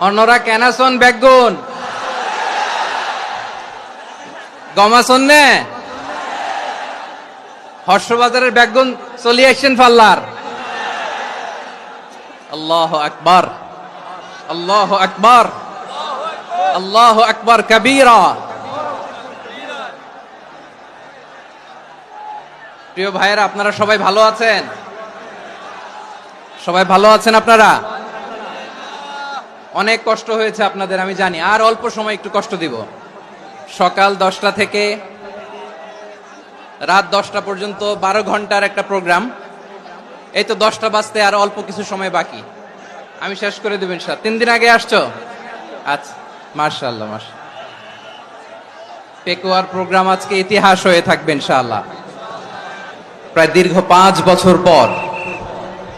অন্যরা কেনাসন বেগুন? গমাসন নে? হর্ষবাজারের বেগুন চলি আসছেন পাল্লার। আল্লাহ আকবর। আল্লাহ আকবর। আল্লাহ আকবার কবীরা। প্রিয় ভাইয়েরা, আপনারা সবাই ভালো আছেন? সবাই ভালো আছেন আপনারা? অনেক কষ্ট হয়েছে আপনাদের, আমি জানি। আর অল্প সময় একটু কষ্ট দিব। সকাল দশটা থেকে রাত দশটা পর্যন্ত বারো ঘণ্টার একটা প্রোগ্রাম। এই তো দশটা বাজতে আর অল্প কিছু সময় বাকি। আমি শেষ করে দেবেন স্যার তিন দিন আগে আসছো? আচ্ছা মার্শাল্লাহ মার্শাল পেকুয়ার প্রোগ্রাম আজকে ইতিহাস হয়ে থাকবে ইনশাআল্লাহ। প্রায় দীর্ঘ পাঁচ বছর পর।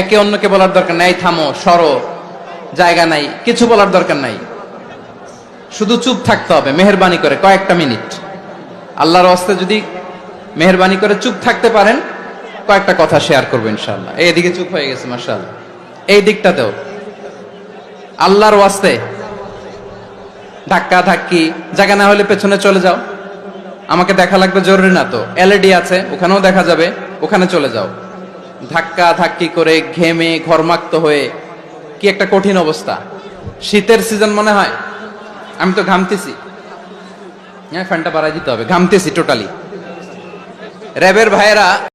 একে অন্যকে বলার দরকার নাই, থামো, সরো, জায়গা নাই, কিছু বলার দরকার নাই। শুধু চুপ থাকতে হবে, মেহরবানি করে, কয়েকটা মিনিট। আল্লাহর অস্তে যদি মেহরবানি করে চুপ থাকতে পারেন, কয়েকটা কথা শেয়ার করব ইনশাল্লাহ এইদিকে চুপ হয়ে গেছে মার্শাল এই দিকটাতেও। আল্লাহর ওয়াস্তে ধাক্কা ধাক্কি, জায়গা না হলে পেছনে চলে যাও। আমাকে দেখা লাগবে, জরুরি না তো। এলইডি আছে, ওখানেও দেখা যাবে, ওখানে চলে যাও। ধাক্কা ধাক্কি করে ঘেমে ঘরমাক্ত হয়ে, কি একটা কঠিন অবস্থা। শীতের সিজন মনে হয়? আমি তো ঘামতেছি। হ্যাঁ ফ্যানটা বাড়াই দিতে হবে। ঘামতেছি টোটালি র্যাবের ভাইয়েরা